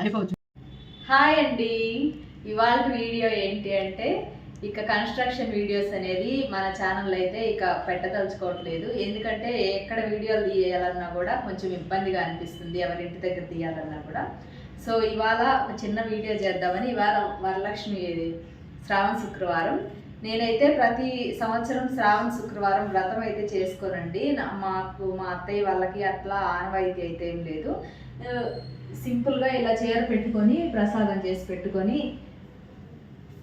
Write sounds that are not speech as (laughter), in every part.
అయిపోవచ్చు హాయ్ అండి. ఇవాళ వీడియో ఏంటి అంటే ఇక కన్స్ట్రక్షన్ వీడియోస్ అనేది మన ఛానల్ అయితే ఇక పెట్టదలుచుకోవట్లేదు. ఎందుకంటే ఎక్కడ వీడియోలు తీయాలన్నా కూడా కొంచెం ఇబ్బందిగా అనిపిస్తుంది. ఎవరింటి దగ్గర తీయాలన్నా కూడా. సో ఇవాళ ఒక చిన్న వీడియో చేద్దామని ఇవాళ వరలక్ష్మి శ్రావణ శుక్రవారం. నేనైతే ప్రతి సంవత్సరం శ్రావణ శుక్రవారం వ్రతం అయితే చేసుకోనండి. మాకు మా అత్తయ్య వాళ్ళకి అట్లా ఆనవాయితీ అయితే ఏం లేదు. సింపుల్గా ఇలా చీర పెట్టుకొని ప్రసాదం చేసి పెట్టుకొని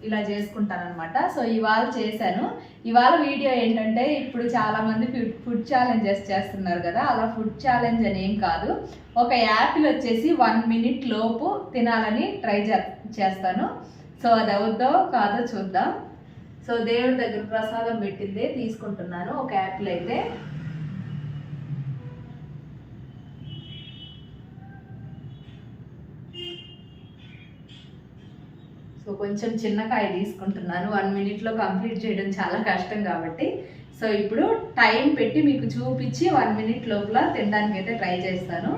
ఇలా చేసుకుంటానమాట సో ఇవాళ చేశాను. ఇవాళ వీడియో ఏంటంటే ఇప్పుడు చాలామంది ఫుడ్ ఫుడ్ ఛాలెంజెస్ చేస్తున్నారు కదా అలా ఫుడ్ ఛాలెంజ్ అని ఏం కాదు. ఒక యాపిల్ వచ్చేసి వన్ మినిట్ లోపు తినాలని ట్రై చేస్తాను. సో అది అవుద్దో కాదో చూద్దాం. సో దేవుడి దగ్గర ప్రసాదం పెట్టిందే తీసుకుంటున్నాను. ఒక యాపిల్ అయితే. సో కొంచెం చిన్న కాయ తీసుకుంటున్నాను. వన్ మినిట్లో కంప్లీట్ చేయడం చాలా కష్టం కాబట్టి. సో ఇప్పుడు టైం పెట్టి మీకు చూపించి వన్ మినిట్ లోపల తినడానికి అయితే ట్రై చేస్తాను.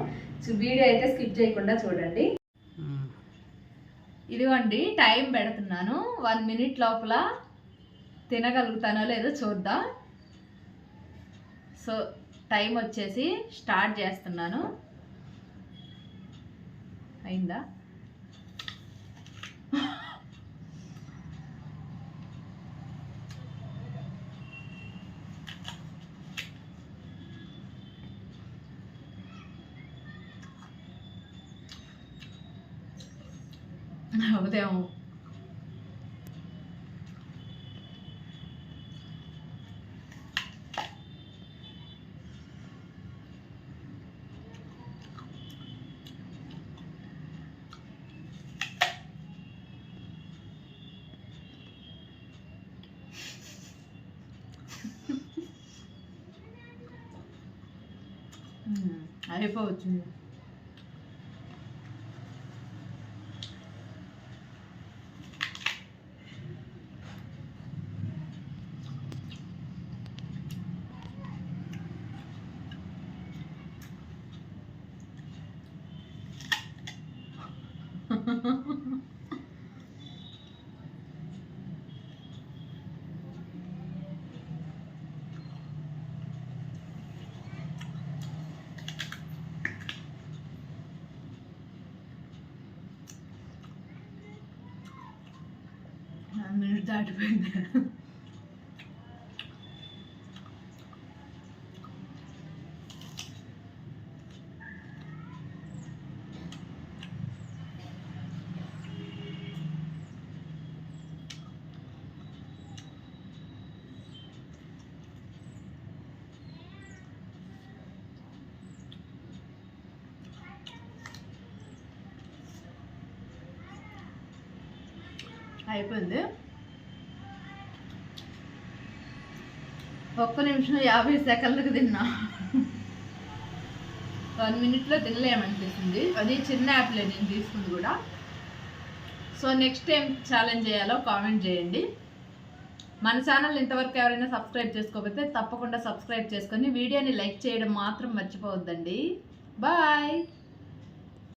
సో వీడియో అయితే స్కిప్ చేయకుండా చూడండి. ఇదిగోండి టైం పెడుతున్నాను. వన్ మినిట్ లోపల తినగలుగుతానో లేదో చూద్దాం. సో టైం వచ్చేసి స్టార్ట్ చేస్తున్నాను. అయిందా? ఉదయం అయిపోవచ్చు (laughs) మినిట్ దాటిపోయింది. అయిపోయింది. ఒక్క నిమిషం యాభై సెకండ్లకు తిన్నా. వన్ మినిట్లో తినలేమనిపిస్తుంది. అది చిన్న యాప్లే నేను తీసుకుంది కూడా. సో నెక్స్ట్ టైం ఛాలెంజ్ చేయాలో కామెంట్ చేయండి. మన ఛానల్ ఇంతవరకు ఎవరైనా సబ్స్క్రైబ్ చేసుకోకపోతే తప్పకుండా సబ్స్క్రైబ్ చేసుకొని వీడియోని లైక్ చేయడం మాత్రం మర్చిపోవద్దండి. బాయ్